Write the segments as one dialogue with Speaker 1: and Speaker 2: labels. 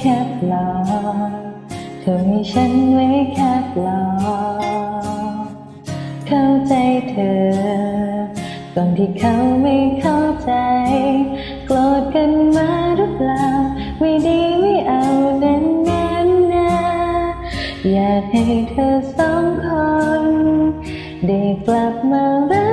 Speaker 1: แค่ปลอบเธอให้ฉันไว้แค่ปลอบเข้าใจเธอก่อนที่เขาไม่เข้าใจ โกรธกันมาหรือเปล่า ไม่ดีไม่เอานั้นนั้นนะอยากให้เธอสองคน ได้กลับมารัก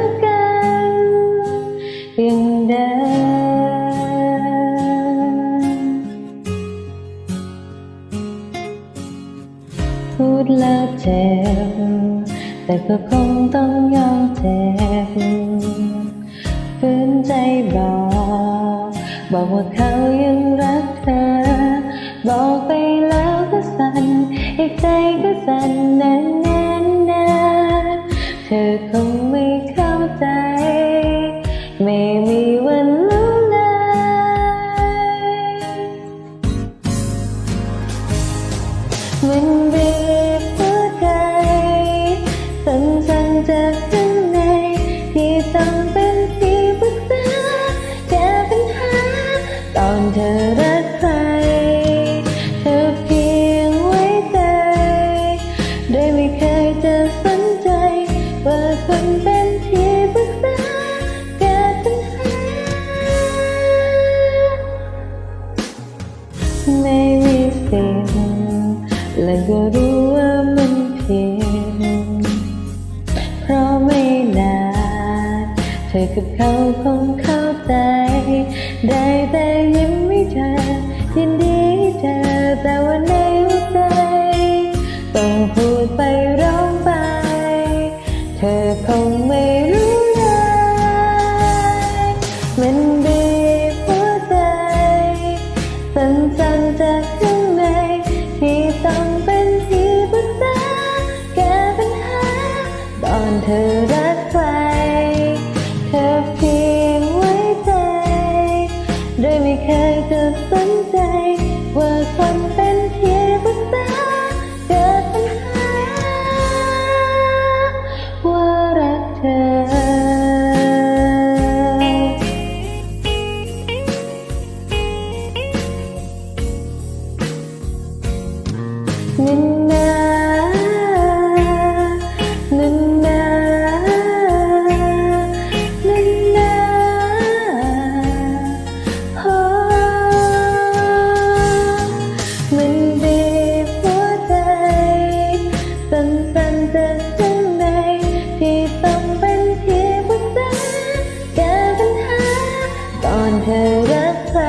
Speaker 1: เจ็บ แต่ก็คงต้องยอมเจ็บฝืนใจบอก บอกว่าเขายังรักเธอ บอกไปแล้วก็สั่นอีกใจก็สั่นนั้น เธอรักใคร เธอเพียงไว้ใจโดยไม่เคยจะสนใจ ว่าคนเป็นที่ปรึกษาแก้ปัญหา ไม่มีสิทธิ์และก็รู้ว่ามันผิดเพราะไม่นานเธอกับเขาคงเข้า ใจ ได้แต่ยิ้มไม่เธอยินดีเจอแต่วันนี้ จากข้งในที่ต้องเป็นเพียงปัญหาแก้ปัญหาตอนเธอรักใคร